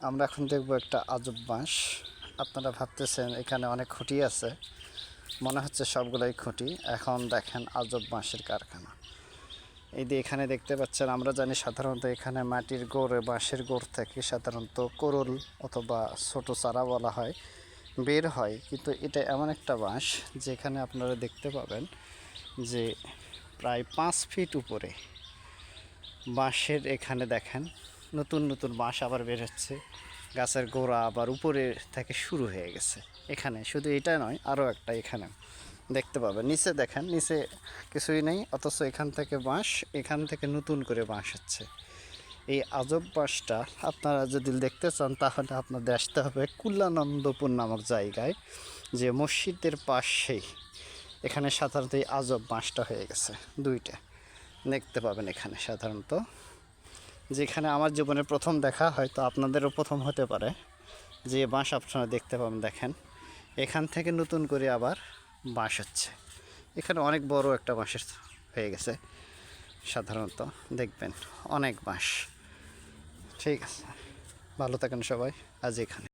আমরা এখন দেখব একটা আজব বাঁশ। আপনারা ভাবতেছেন এখানে অনেক খুঁটি আছে। মনে হচ্ছে সবগুলোই খুঁটি। এখন দেখেন আজব বাঁশের কারখানা। এই যে এখানে দেখতে পাচ্ছেন, আমরা জানি সাধারণত এখানে মাটির গোড়ে, বাঁশের গোড় থেকে সাধারণত কোরল অথবা ছোট চারা বলা হয়, বের হয়। কিন্তু এটা এমন একটা বাঁশ যেখানে আপনারা দেখতে পাবেন যে প্রায় পাঁচ ফিট উপরে বাঁশের এখানে দেখেন নতুন নতুন বাঁশ আবার বের হচ্ছে। গাছের গোড়া আবার উপরে থেকে শুরু হয়ে গেছে। এখানে শুধু এটা নয়, আরও একটা এখানে দেখতে পাবেন, নিচে দেখেন, নিচে কিছুই নেই, অথচ এখান থেকে বাঁশ, এখান থেকে নতুন করে বাঁশ হচ্ছে। এই আজব বাঁশটা আপনারা যদি দেখতে চান, তাহলে আপনাদের আসতে হবে কুল্লানন্দপুর নামক জায়গায়, যে মসজিদের পাশেই। এখানে সাধারণত এই আজব বাঁশটা হয়ে গেছে, দুইটা। দেখতে পাবেন এখানে সাধারণত। যেখানে আমার জীবনে প্রথম দেখা হয়তো আপনাদেরও প্রথম হতে পারে। যে বাঁশ আপনারা দেখতে পাবেন, দেখেন। এখান থেকে নতুন করে আবার বাঁশ হচ্ছে। এখানে অনেক বড় একটা বাঁশের হয়ে গেছে, সাধারণত। দেখবেন, অনেক বাঁশ। ঠিক আছে। ভালো থাকেন সবাই। আজ এখানে।